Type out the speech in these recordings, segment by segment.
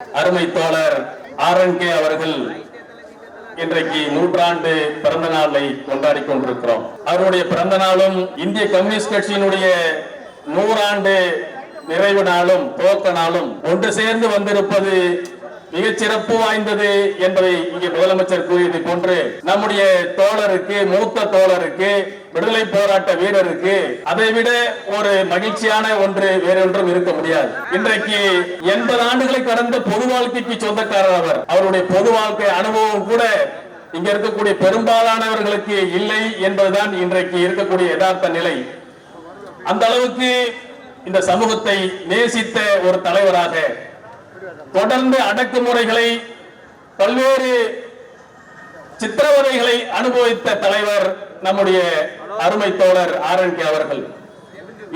அருமை தோழர் R N K அவர்கள் இன்றைக்கு நூற்றாண்டு பிறந்த நாளை கொண்டாடி கொண்டிருக்கிறோம். அவருடைய பிறந்த நாளும் இந்திய கம்யூனிஸ்ட் கட்சியினுடைய நூறாண்டு நிறைவு நாளும் துவக்க நாளும் ஒன்று சேர்ந்து வந்திருப்பது மிகச் சிறப்பு வாய்ந்தது என்பதை இங்கே முதலமைச்சர் கூறியதை போன்று நம்முடைய தோழருக்கு மூத்த தோழருக்கு விடுதலை போராட்ட வீரருக்கு அதை விட ஒரு மகிழ்ச்சியான ஒன்று வேறொன்றும் இருக்க முடியாது. இன்றைக்கு எண்பது ஆண்டுகளை கடந்த பொது வாழ்க்கைக்கு சொந்தக்காரர் அவர். அவருடைய பொது வாழ்க்கை அனுபவம் கூட இங்க இருக்கக்கூடிய பெரும்பாலானவர்களுக்கு இல்லை என்பதுதான் இன்றைக்கு இருக்கக்கூடிய யதார்த்த நிலை. அந்த அளவுக்கு இந்த சமூகத்தை நேசித்த ஒரு தலைவராக தொடர்ந்து அடக்குமுறைகளை பல்வேறு சித்திரவதைகளை அனுபவித்த தலைவர் நம்முடைய அருமை தோழர் ஆர் என் கே அவர்கள்.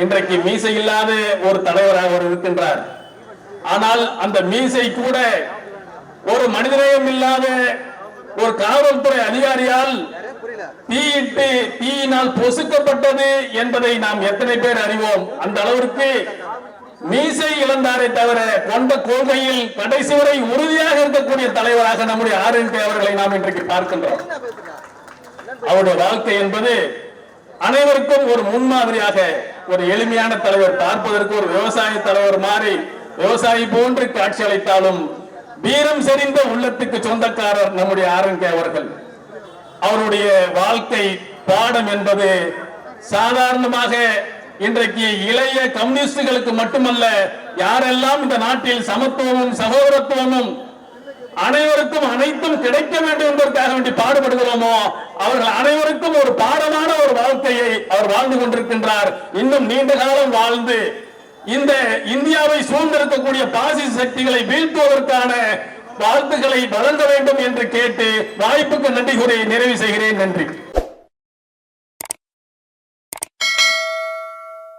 இன்றைக்கு மீசை இல்லாத ஒரு தலைவராக அவர் இருக்கின்றார். ஆனால் அந்த மீசை கூட ஒரு மனிதநேயம் இல்லாத ஒரு காவல்துறை அதிகாரியால் தீயிட்டு தீயினால் பொசுக்கப்பட்டது என்பதை நாம் எத்தனை பேர் அறிவோம்? அந்த அளவிற்கு மீசை இழந்தாரே தவிர கொண்ட கொள்கையில் கடைசி வரை உறுதியாக இருக்கக்கூடிய தலைவராக நம்முடைய ஆர் என் அவர்களை நாம் இன்றைக்கு பார்க்கின்றோம். அவருடைய வாழ்க்கை என்பது அனைவருக்கும் ஒரு முன்மாதிரியாக ஒரு எளிமையான தலைவர் பார்ப்பதற்கு ஒரு விவசாய தலைவர் மாறி விவசாயி போன்று காட்சி அளித்தாலும் வீரம் செறிந்த உள்ளத்துக்கு சொந்தக்காரர் நம்முடைய ஆர் என் அவர்கள். அவருடைய வாழ்க்கை பாடம் என்பது சாதாரணமாக இன்றைக்கு இளைய கம்யூனிஸ்டுகளுக்கு மட்டுமல்ல யாரெல்லாம் இந்த நாட்டில் சமத்துவமும் சகோதரத்துவமும் அனைவருக்கும் அனைத்தும் கிடைக்க வேண்டும் என்பதற்காக வேண்டி பாடுபடுகிறோமோ அவர்கள் அனைவருக்கும் ஒரு பாடமான ஒரு வாழ்க்கையை அவர் வாழ்ந்து கொண்டிருக்கின்றார். இன்னும் நீண்ட காலம் வாழ்ந்து இந்த இந்தியாவை சூழ்ந்திருக்கக்கூடிய பாசி சக்திகளை வீழ்த்துவதற்கான வாழ்த்துக்களை வழங்க வேண்டும் என்று கேட்டு வாய்ப்புக்கு நன்றி கூறி நிறைவு செய்கிறேன். நன்றி.